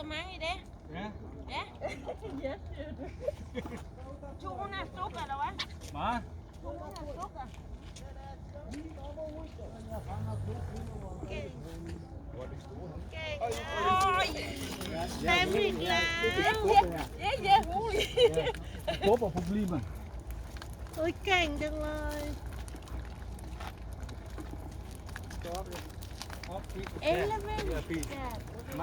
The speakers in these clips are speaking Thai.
så mange i det? Ja, Ja. To hundrede stykker, eller hvad? meget. To hundrede stykker. Oj, nemlig glad. Ja, ja, rolig. Skubberproblemer. โอ้ยเก่งจังเลย Op, fint. Eleven. ม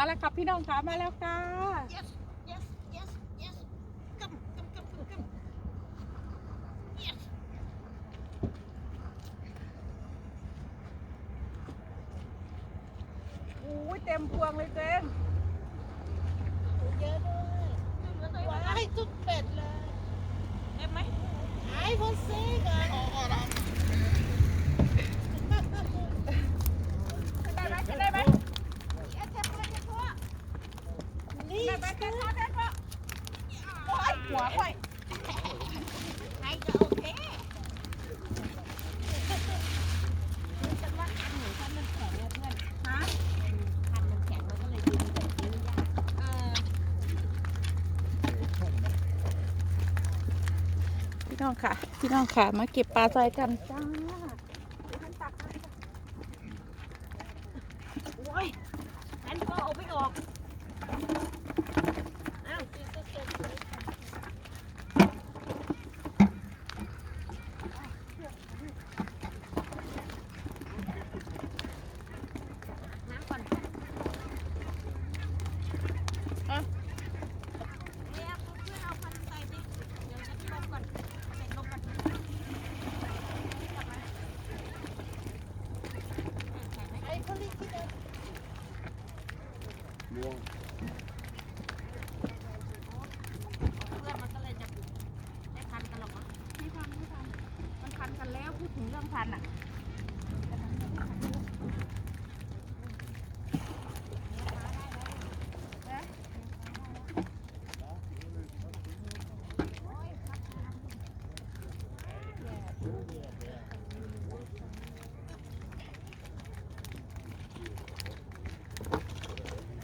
าแล้วครับพี่น้องคะมาแล้วค่ะ yes, yes, yes, yes. Come, come, come, come, come. Yes. อุ้ยเต็มพวงเลยเจน เยอะด้วยว้ายทุกเป็ดเลยเห็นไหมไอ้พอเซ่กัน ได้ไหมได้ไหม อย่าเจ็บเลยอย่าทั่วนี่ ได้ไหมได้ไหมได้ไหมโอ้ยหัวค่อย ไอ้จะโอเคฉันว่าคันหนูคันมันแข็งนะเพื่อน ฮะ คันมันแข็งมันก็เลยยืนแบบยืนยาก เออพี่น้องค่ะ พี่ น้องค่ะมาเก็บปลาใส่กันจ้า โอ้ยฉันก็เอาไปออกเอ้า น้ำก่อนเอาเนี่ยเพื่อนเอาพันใส่ดิเดี๋ยวฉันลงก่อนเสร็จลงก่อนไอ้เขาเรียกที่เดินเพื่อนมันก็เลยจะไม่พันกันหรอกมั้ง ไม่ทันไม่ทันมันพันกันแล้วพูดถึงเรื่องพันอะ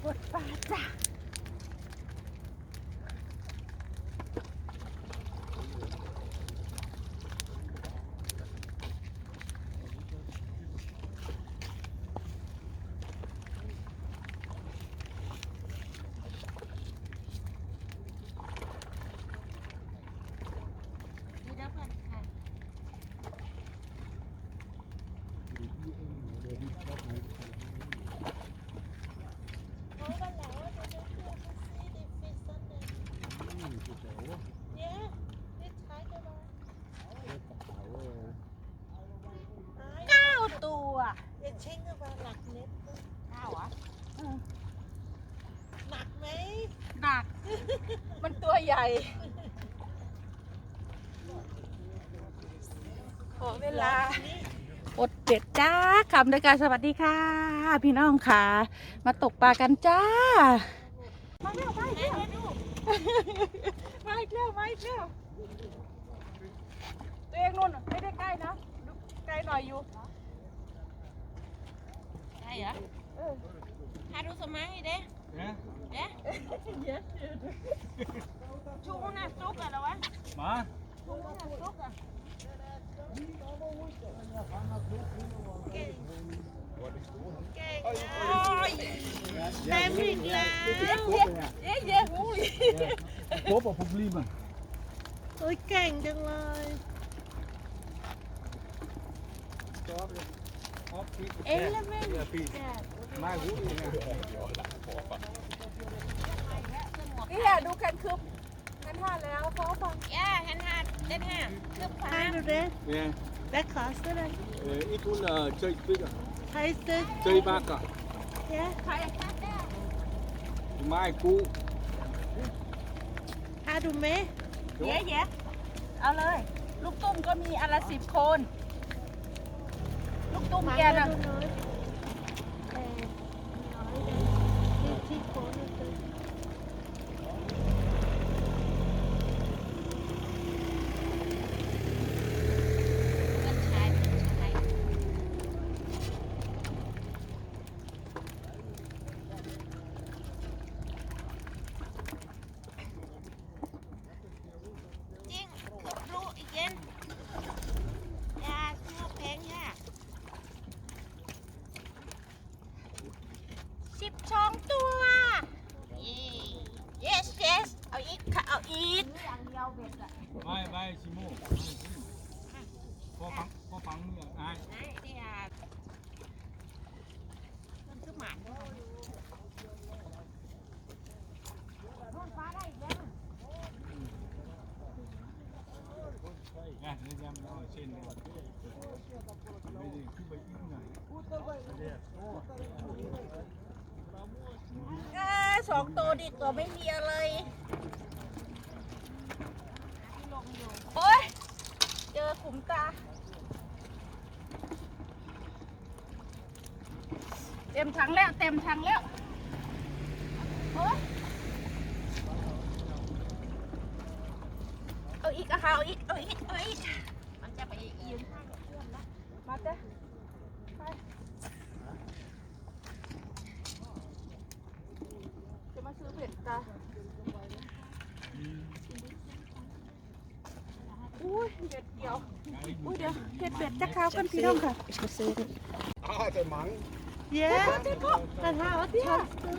กดปลาจ้ะ นี่นะเพื่อนค่ะเขาวันหลังว่าจะเพื่อนเขาซีดิฟิสซันเนี่ยเนี่ยนี่ท้ายจะมาเก้าตัวอย่าเช่งกันมาหนักเน็ตเก้าอะหนักไหม หนัก มันตัวใหญ่ ขอเวลาอดเด็ดจ้าคำด้วยกันสวัสดีค่ะ พี่น้องค่ะ มาตกปลากันจ้า มาแล้วมาอีกแล้วมาอีกแล้วมาอีกแล้วตัวเองนู่นไม่ได้ใกล้นะดูไกลหน่อยอยู่ใช่เหรอเออ Har du så mange i det? Ja, Ja. To hundrede stykker, eller hvad? meget. To hundrede stykker. Oj, nemlig glad. Ja, ja, rolig. Skubberproblemer. โอ้ยเก่ง จังเลย Op, fint. Eleven. Ja, fint. Meget roligt. Ja. นี่แหละดูกันคืบกันท่าแล้วเพราะฟัง Ja, han har den her. Køb på ham. du det? Ja, Hvad koster den? øh, 110 stykker. Tre styk? 10 bakker. Ja. ใคร Meget god. Har du med? เย้เย้เอาเลย ลูกตุ้มก็มีอนละสิบโคนลูก ตุ้มแกน่ะ น้อยแต่น้อยเลยที่ที่โค้งนี่คือ จริงคือรู้อีกเย็นยาคือว่าแพงค่ะ สิบสองตัว yes yes เอาอีกค่ะเอาอีก ไม่ไม่ชิโม่พอฟังพอฟังเนี่ยไอ้ ไหนนี่อะมันคือหมา เนี่ยนี่จะมัน เอาเช่นเนี่ยไม่ได้คือไปอีกหน่อยเอ้สองตัวดีกว่าไม่มีอะไร โอ้ยเจอขุมตา เต็มถังแล้ว เต็มถังแล้ว โอ้ยเอาอีกอะค่ะเอาอีก เอาอีก เอาอีก เจ้ะไปจะมาซื้อเผ็ดจ้ะอุ้ยเผ็ดเดียวอุ้ยเดี๋ยวเผ็ดเป็ดจะข้าวกันพี่น้องค่ะอ้าวแต่หมังเย้แต่ถ้าว่าชอบซื้อ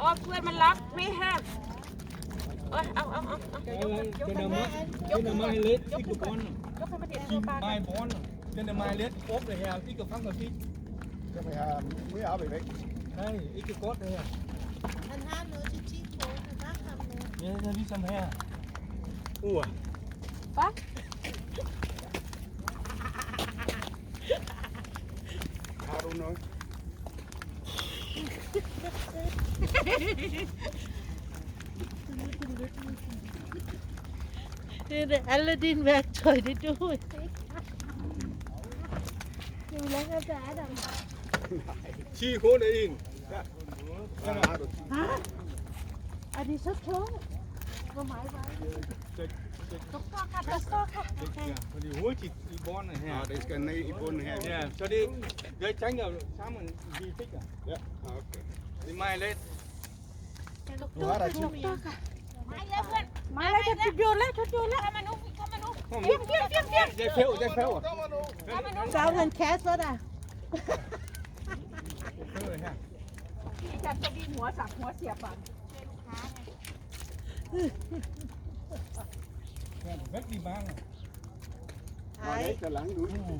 อ๋อ เพื่อนมันรักไม่แห้งเอ้ยเอาเอาเอาเอาเออจะนำมาจะนำมาให้เล็ดอีกกระบอนยกให้มาเด็ดกิ ตัวนปลาไม้บอนจะนำมาให้เล็ดครบเลยฮะอีกกระฟังกับพี่จะไปหาไม่เอาไปเล็กใช่อีกกระกดเลยฮะอันห้าเนื้อที่ที่โค้งนะถ้าทำเนื้อเนี่ยจะพี่สัมแพ้อู้อะปะหาดูน้อยนี่เลยอลาดินแบกช่วยได้ด้วย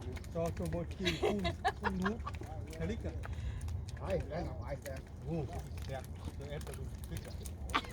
ดูแล้วก็จะดังชี้โคนเองหาดูฮะอันนี้ชัดโชว์ก็หมายไว้เจ็ดเจ็ดตกข้อค่ะต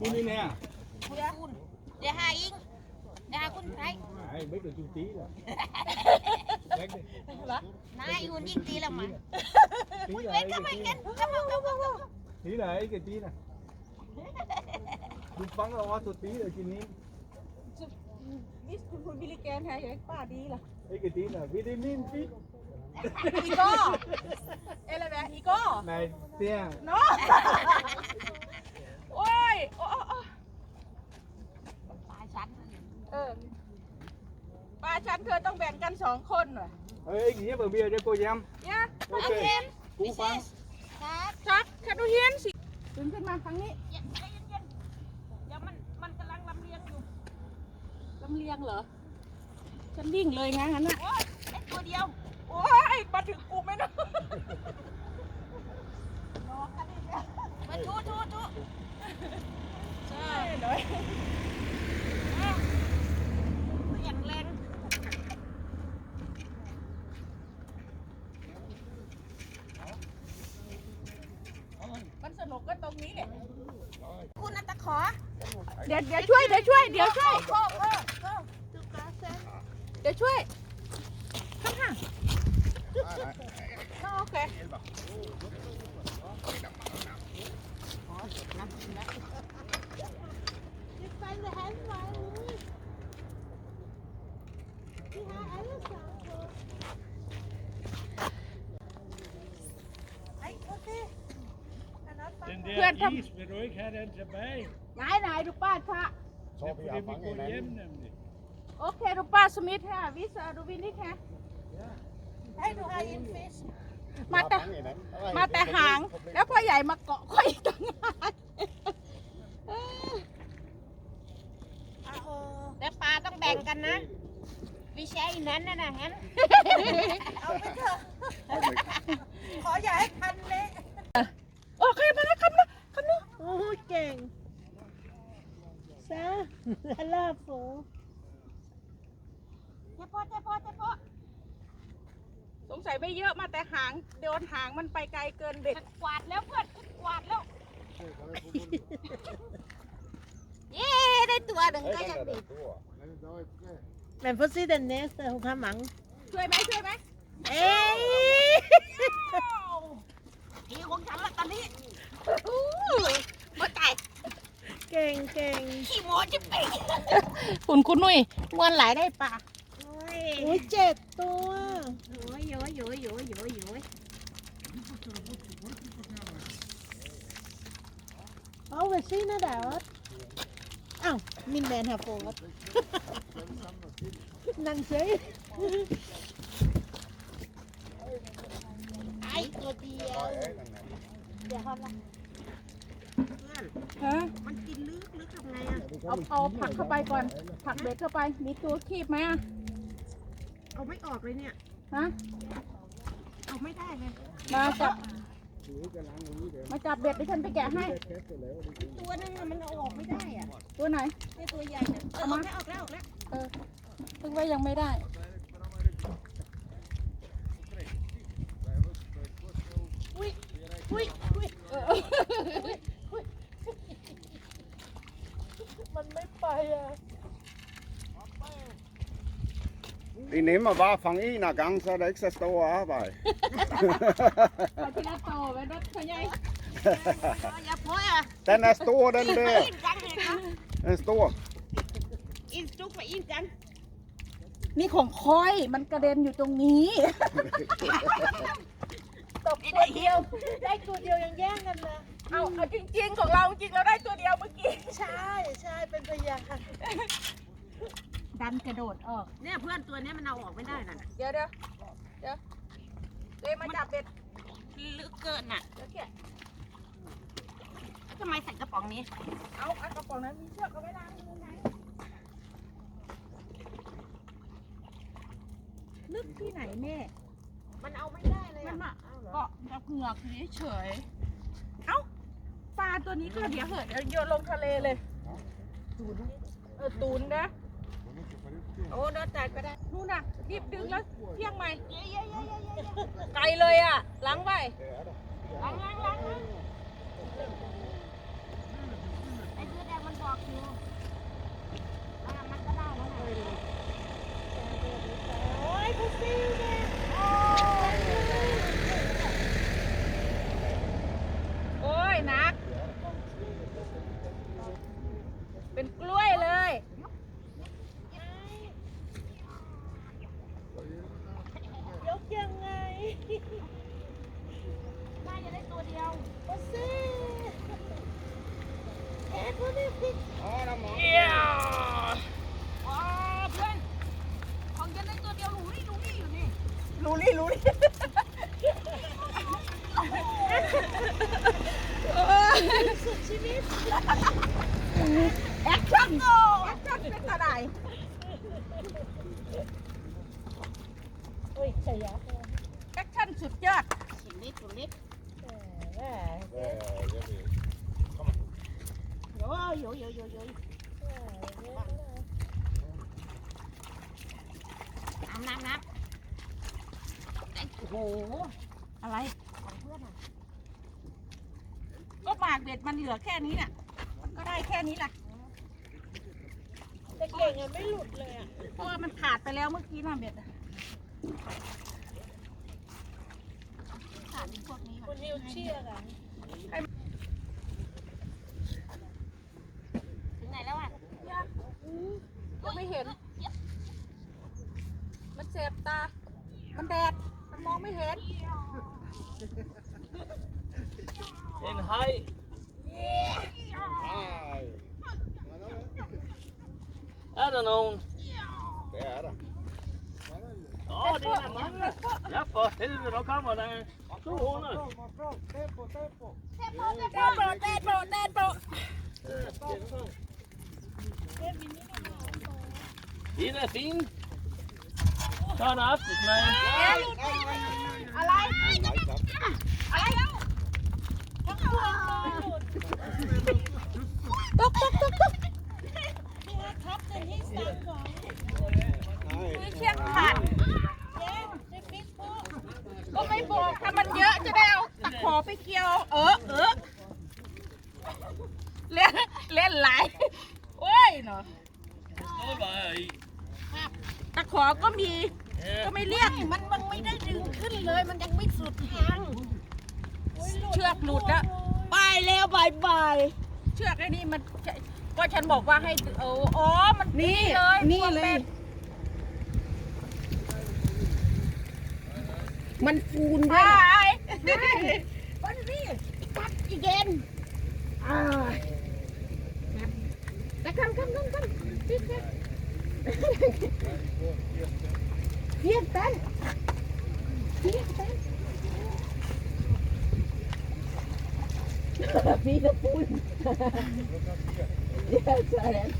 อัพเด็กสนับสนุนโอเค Đi đi nè. คุณคุณเดี๋ยวหาอิงเดี๋ยวหาคุณไทย Đấy, biết được chú tí rồi. Đấy, đi. นายคุณยิงดีละมัน Tí เว้ là น ấy เข้ามา cái กัน tí. เข้ามาเข้ามาเข้ามา Tí là ấy cái tí này. Chú Phân là hoa tí rồi chị Ní. นี่คุณบิลิแกนไงไอ้ป้าดีล่ะ Ấy cái tí là vitamin tí. อีโก้เอลแบอีโก้ Này, tia. เนาะโอ้ยโอ้โอ้โอ้ ปลาชั้น เออ ฉันเธอต้องแบ่งกันสองคนว่ะเฮ้ยอย่างเงี้ยเบอร์เบียร์เดี๋ยวกูย้เนี่ยำโอเคกูฟังชักฉันดูเฮียนสิดึงขึ้นมาทางนี้เย็นใจเย็นๆเดี๋ยวมันมันกำลังลำเลียงอยู่ลำเลียงเหรอ ฉันวิ่งเลยงั้นน่ะ โอ้ยไอ้ตัวเดียว โอ้ยมาถึงกูไหมเนาะมาทูทูทูใช่หน่อย อย่างแรง มันสนุกก็ตรงนี้เนี่ย คุณนัตะขอ เดี๋ยวเดี๋ยวช่วยเดี๋ยวช่วยเดี๋ยวช่วยโก้โก้โก้เดี๋ยวช่วยข้างห่างโอเค Je find the hand right Louis. Die har alle sammen på. ไอ้โอเค Den Hør, der kom. is, vil du ikke have den tilbage? ไหนไหนดูป้าพระ Så Det vi er har fordi, vi fanget går hjem hinanden. nemlig. โอเคดูป้าสมิธ her วิสดูวินิแค่ให้ดูให้อินฟิช Vi มา har แต่ fanget hinanden. มาแต่หาง แล้วพ่อใหญ่มาเกาะค่อยอีกต่างหากเออแล้วปลาต้องแบ่งกันนะ วิเชียอีนั้นน่ะนะฮันเอาไปเถอะ ขออย่าให้คันเละโอเคมาแล้วคำนะคำนะโอ้ยเก่ง ซะลาฟูเจ๊พ่อเจ๊พ่อเจ๊พ่อสงสัยไม่เยอะมาแต่หางโดนหางมันไปไกลเกินเด็กฉันกวาดแล้วเพื่อนฉันกวาดแล้ว เย้ได้ตัวหนึ่งก็ยังดี Men få se den næste, hun har mange. ช่วยไหมช่วยไหม Hey! ทีของฉันละตอนนี้อู้มาตาย Gæng, gæng. ขี้โมจะไปคุณคุณนุ้ยมวนหลายได้ปะ Ui, chết tua. โย้ยโย้ยโย้ยโย้ยโย้ยโย้ย Åh, hvad siger der også? Au, min mand har fået. Nàng chơi. ไอ้ตัวเดียวเดี๋ยวฮอนละ ฮะมันกินลึกลึกทำไงอะเอาเอาผักเข้าไปก่อน ผักเบ็ดเข้าไป มีตัวคีบไหมอะเอาไม่ออกเลยเนี่ย ฮะ เอาไม่ได้เลย มาจับ มาจับเบ็ดดิฉันไปแกะให้ ตัวนึงอะมันเอาออกไม่ได้อะตัวไหนนี่ตัวใหญ่เนี่ยเออออกแล้วออกแล้วออกแล้ว เออเพิ่งว่ายังไม่ได้ อุ้ยอุ้ย เออ มันไม่ไปอะ Det er nemmere bare at fange en ad gangen, så er der ikke så stor arbejde. เอาทีละโตไว้รถเขาใหญ่อย่าโพยอะ Den er stor, den อิน der. จังเลยครับ Den er stor. อินจุกไปอินจังนี่ของคอยมันกระเด็นอยู่ตรงนี้ ตบตัวเดียว ได้ตัวเดียวยังแย่งกันเลย เอาเอาจริง ๆ ของเราจริงเราได้ตัวเดียวเมื่อกี้ ใช่ใช่เป็นพยานดันกระโดดออก เนี่ยเพื่อนตัวเนี้ยมันเอาออกไม่ได้น่ะเดี๋ยวเดี๋ยวเดี๋ยวเลยมาจับเบ็ดลึกเกินน่ะเดี๋ยวแกะทำไมใส่กระป๋องนี้ เอาอันกระป๋องนั้นมีเชือกเอาไว้ล้างมือไงลึกที่ไหนแม่ มันเอาไม่ได้เลยมันอะมาเกาะกับเหงือกเฉยๆเอ้าปลา ตัวนี้ก็เดี๋ยวเหอะเดี๋ยวโยนลงทะเลเลย เออตูนนะ โอ้เดินจ่ายก็ได้ นู่นน่ะรีบดึงแล้วเที่ยงใหม่ ไกลเลยอะล้างไว้ล้างล้างล้างล้างไอ้เสื้อแดงมันบอกอยู่มันก็ได้แล้วไงโอ้ยพุซซี่เนี่ย โอ้ยหนัก เป็นกล้วยเลย ยกยังไง น่าจะได้ตัวเดียว พุซซี่เอ๊ะพุซซี่ Åh, der er mange. เยี่ย อ๋อเพื่อน ของโย ไม่รู้ดิสุดชีวิตแอคชั่นแอคชั่นเป็นอะไร แอคชั่นสุดยอดชิมนิดชิมนิดโยโยโยโยโยน้ำน้ำน้ำโอ้โหอะไรของเพื่อนอะก็หมากเบ็ดมันเหลือแค่นี้น่ะมันก็ได้แค่นี้แหละแต่เก่งอะไม่หลุดเลยอะเพราะว่ามันขาดไปแล้วเมื่อกี้น่ะเบ็ดอะ สารพวกนี้คุณนิวเชียร์อะถึงไหนแล้วอะก็ไม่เห็น มันเสบตา มันแดด มันมองไม่เห็น In high. I don't know. Det är det. Ja, det är mannen. Ja, för helvete, då kommer den. Så hon nu. Macron, tempo, tempo. แดดโปรดแดดโปรดแดดโปรด Den är fin. Ta en afton med. อะไร Nej, tack. อะไรแล้วตกตกตกตก พี่ฮัททับเป็นที่สั่งของ Nej. เชือกขาด เจ๊ในฟิตโป้ ก็ไม่บอกถ้ามันเยอะจะได้เอาตะขอไปเกี่ยว เออเออเล่นเล่นหลายโอ้ยเนาะ Står bara i. ตะขอก็มี ก็ไม่เรียก มันมันไม่ได้ดึงขึ้นเลย มันยังไม่สุดทาง เชือกหลุดแล้ว ไปแล้วบายบาย เชือกไอ้นี่มันก็ฉันบอกว่าให้เอออ๋อ มั นนี่เลยนี่เลย มันฟูนไปด้วยวันนี้ปัดอีกเกนอ่าแต่คำคำคำคำเพียงเพียงตันเพียงตันพี่ก็พูด yes I am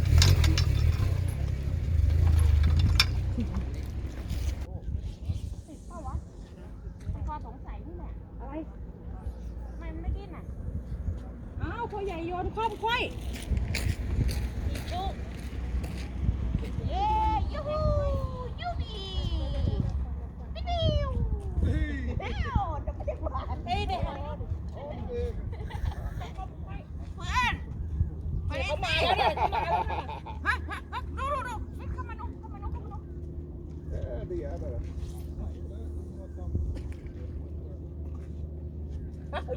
พอสงสัยนี่แหละ อะไรทำไมมันไม่ดิ้นอะ อ้าวใหญ่โยนคว่ำค่อยเย้ยูฮูยูบีปิ๊วปิ๊วจะไม่ได้หวานเฮ้ยเด็กเพื่อนไปได้ไหมแล้วเนี่ยฮะฮะฮะดูดูดูเข้ามาดูเข้ามาดูเข้ามาดู Det, det är det.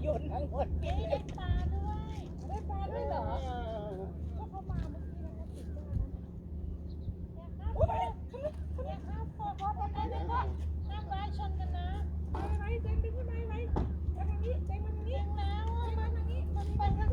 โยนทั้งหมด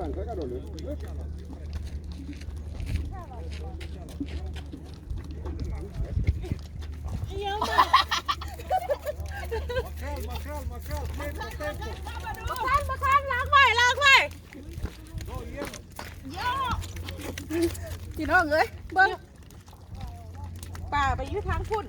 มา Macron, Macron, Macron. Tempo, tempo. มาคันมาคันล้างไว้ล้างไว้พี่น้องเอ้ยเบิ้งป่าไปยืดทางพุ่น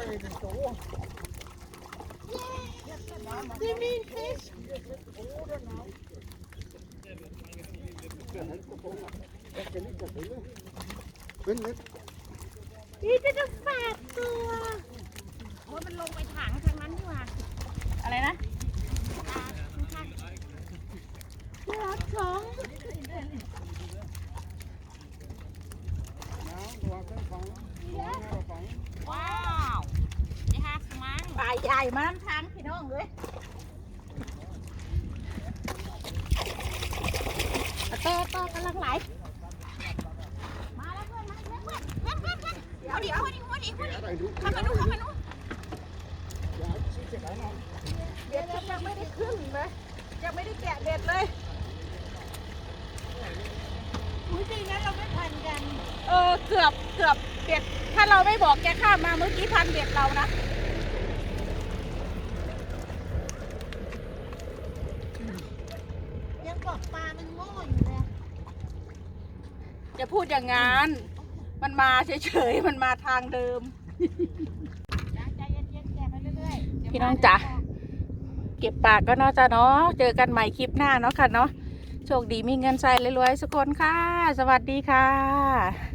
Oj, den står. ที่มีฟิช Jeg skal lige tage billede. Vent lidt. นี่จะจะแปดตัวโอ้ยมันลงไปถังทางนั้นดีกว่าอะไรนะเลือดสองน้ำตัวเครื่องของของของว้าวนี่ฮะมังปลายใหญ่มาน้ำทางพี่น้องเลยเอาต่อต่อกำลังไหล มาแล้วเพื่อนมาแล้วเพื่อนเพื่อนเพื่อนเพื่อนหัวดิหัวดิหัวดิหัวดิ อะไรดู เข้ามาดูเข้ามาดู อย่าชี้ เสียงนะเบ็ดยังไม่ได้ขึ้นเลยยังไม่ได้แกะเบ็ดเลยอุ้ยปีนั้นเราไม่ทันกัน เออเกือบเกือบเบ็ด ถ้าเราไม่บอกแกข้ามมาเมื่อกี้พันเบ็ดเรานะยังบอกปลามันโง่อยู่เลยจะพูดอย่างงั้น มันมาเฉยๆ มันมาทางเดิม ใจเย็นๆแกะไปเรื่อยๆ พี่น้องจ๋าเก็บปากก็เนาะจ้ะเนาะเจอกันใหม่คลิปหน้าเนาะค่ะเนาะโชคดีมีเงินใช้รวยๆทุกคนค่ะ สวัสดีค่ะ